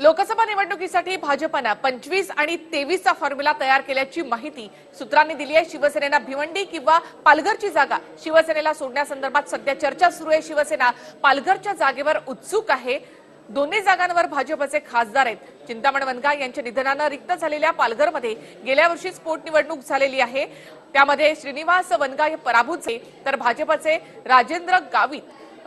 लोकसभा निवडणुकीसाठी भाजपनं पंचवीस आणि तेवीसचा फॉर्म्युला तयार केल्याची माहिती सूत्रांनी दिली आहे. शिवसेनेनं भिवंडी किंवा पालघरची जागा शिवसेनेला सोडण्यासंदर्भात सध्या चर्चा सुरू आहे. शिवसेना पालघरच्या जागेवर उत्सुक आहे. दोन्ही जागांवर भाजपचे खासदार आहेत. चिंतामण वनगा यांच्या निधनानं रिक्त झालेल्या पालघरमध्ये गेल्या वर्षीच पोटनिवडणूक झालेली आहे. त्यामध्ये श्रीनिवास वनगा हे पराभूत झाले. तर भाजपचे राजेंद्र गावित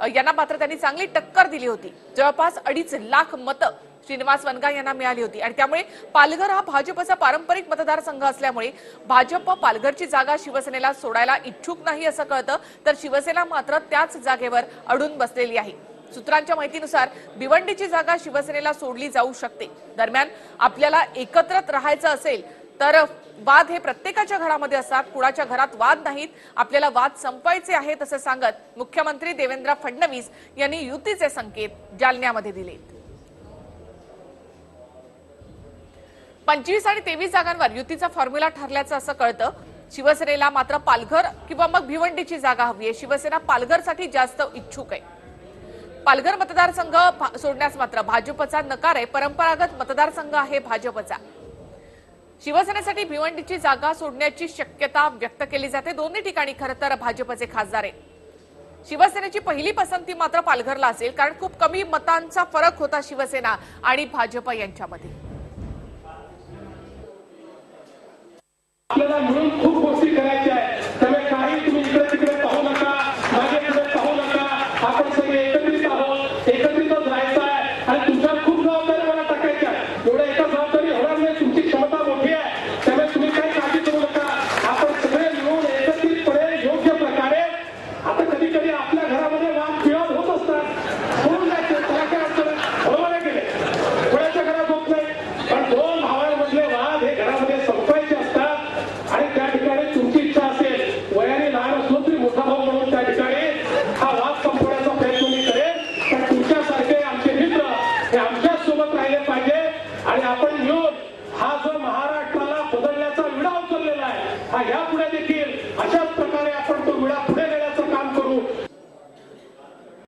यांना मात्र त्यांनी चांगली टक्कर दिली होती. जवळपास अडीच लाख मतं श्रीनिवास वनगा यांना मिळाली होती. आणि त्यामुळे पालघर हा भाजपचा पारंपरिक मतदारसंघ असल्यामुळे भाजप पालघरची जागा शिवसेनेला सोडायला इच्छुक नाही असं कळतं. तर शिवसेना मात्र त्याच जागेवर अडून बसलेली आहे. सूत्रांच्या माहितीनुसार भिवंडीची जागा शिवसेनेला सोडली जाऊ शकते. दरम्यान आपल्याला एकत्रच राहायचं असेल तर वाद हे प्रत्येकाच्या घरामध्ये असतात कुणाच्या घरात वाद नाहीत. आपल्याला वाद संपवायचे आहेत असं सांगत मुख्यमंत्री देवेंद्र फडणवीस यांनी युतीचे संकेत जालन्यामध्ये दिलेत पंचवीस आणि तेवीस जागांवर युतीचा फॉर्म्युला ठरल्याचं असं कळतं. शिवसेनेला मात्र पालघर किंवा मग भिवंडीची जागा हवी आहे. शिवसेना पालघरसाठी जास्त इच्छुक आहे. पालघर मतदारसंघ सोडण्यास मात्र भाजपचा नकार आहे. परंपरागत मतदारसंघ आहे भाजपचा. शिवसेनेसाठी भिवंडीची जागा सोडण्याची शक्यता व्यक्त केली जाते. दोन्ही ठिकाणी खरं तर भाजपचे खासदार आहेत. शिवसेनेची पहिली पसंती मात्र पालघरला असेल कारण खूप कमी मतांचा फरक होता शिवसेना आणि भाजप यांच्यामध्ये. आपल्याला खूप गोष्टी करायच्या ai é por mulher de quem?